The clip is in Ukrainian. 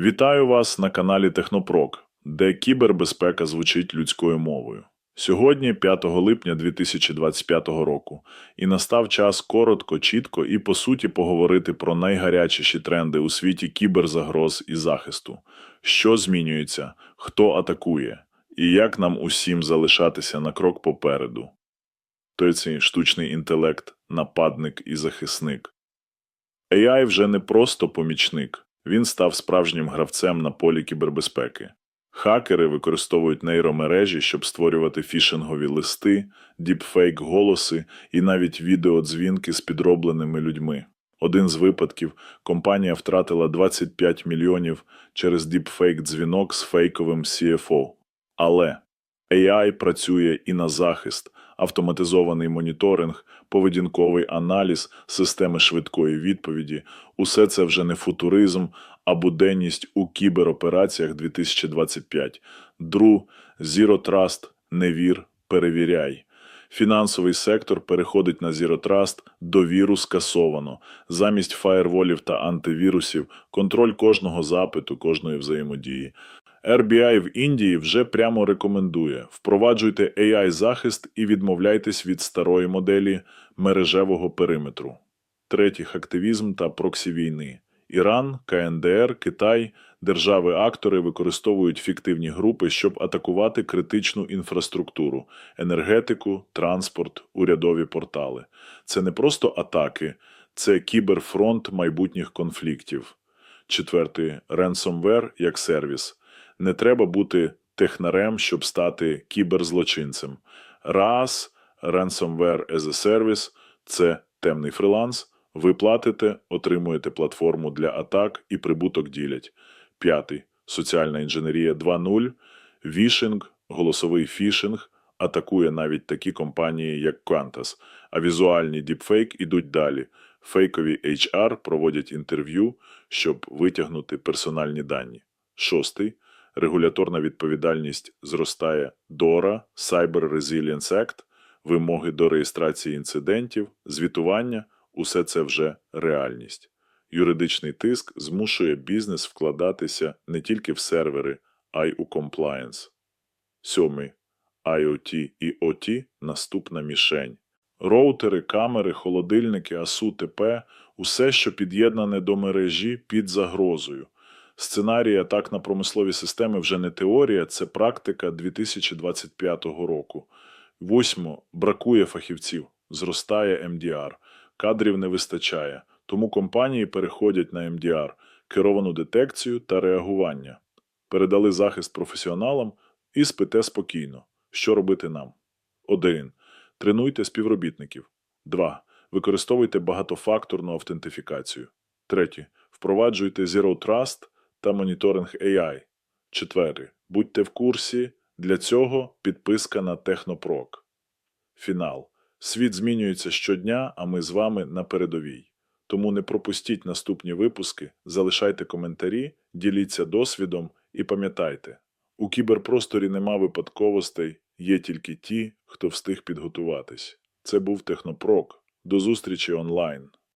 Вітаю вас на каналі Технопрок, де кібербезпека звучить людською мовою. Сьогодні 5 липня 2025 року, і настав час коротко, чітко і по суті поговорити про найгарячіші тренди у світі кіберзагроз і захисту, що змінюється, хто атакує, і як нам усім залишатися на крок попереду. Той цей штучний інтелект, нападник і захисник. AI вже не просто помічник, він став справжнім гравцем на полі кібербезпеки. Хакери використовують нейромережі, щоб створювати фішингові листи, діпфейк голоси і навіть відеодзвінки з підробленими людьми. Один з випадків компанія втратила 25 мільйонів через діпфейк дзвінок з фейковим CFO. Але AI працює і на захист, автоматизований моніторинг, поведінковий аналіз, системи швидкої відповіді. Усе це вже не футуризм, а буденність у кіберопераціях 2025. Дру, Zero Trust, не вір, перевіряй. Фінансовий сектор переходить на Zero Trust, довіру скасовано. Замість фаєрволів та антивірусів контроль кожного запиту, кожної взаємодії. RBI в Індії вже прямо рекомендує впроваджуйте AI-захист і відмовляйтесь від старої моделі мережевого периметру. Третіх активізм та проксі війни. Іран, КНДР, Китай, держави-актори використовують фіктивні групи, щоб атакувати критичну інфраструктуру, енергетику, транспорт, урядові портали. Це не просто атаки, це кіберфронт майбутніх конфліктів. Четвертий ransomware як сервіс. Не треба бути технарем, щоб стати кіберзлочинцем. RAS, Ransomware as a Service – це темний фриланс. Ви платите, отримуєте платформу для атак і прибуток ділять. П'ятий соціальна інженерія 2.0. Вішинг, голосовий фішинг атакує навіть такі компанії, як Qantas, а візуальні діпфейк ідуть далі. Фейкові HR проводять інтерв'ю, щоб витягнути персональні дані. Шостий регуляторна відповідальність зростає DORA, Cyber Resilience Act, вимоги до реєстрації інцидентів, звітування усе це вже реальність. Юридичний тиск змушує бізнес вкладатися не тільки в сервери, а й у комплаєнс. Сьомий IoT і OT – наступна мішень. Роутери, камери, холодильники, АСУ, ТП – усе, що під'єднане до мережі під загрозою. Сценарій атак на промислові системи вже не теорія, це практика 2025 року. Восьмо. Бракує фахівців, зростає МДР, кадрів не вистачає, тому компанії переходять на МДР, керовану детекцію та реагування. Передали захист професіоналам і спите спокійно. Що робити нам? 1. Тренуйте співробітників. 2. Використовуйте багатофакторну автентифікацію. 3. Впроваджуйте Zero Trust та моніторинг AI. 4. Будьте в курсі. Для цього підписка на Технопрок. Фінал. Світ змінюється щодня, а ми з вами на передовій. Тому не пропустіть наступні випуски, залишайте коментарі, діліться досвідом і пам'ятайте, у кіберпросторі нема випадковостей, є тільки ті, хто встиг підготуватись. Це був Технопрок. До зустрічі онлайн.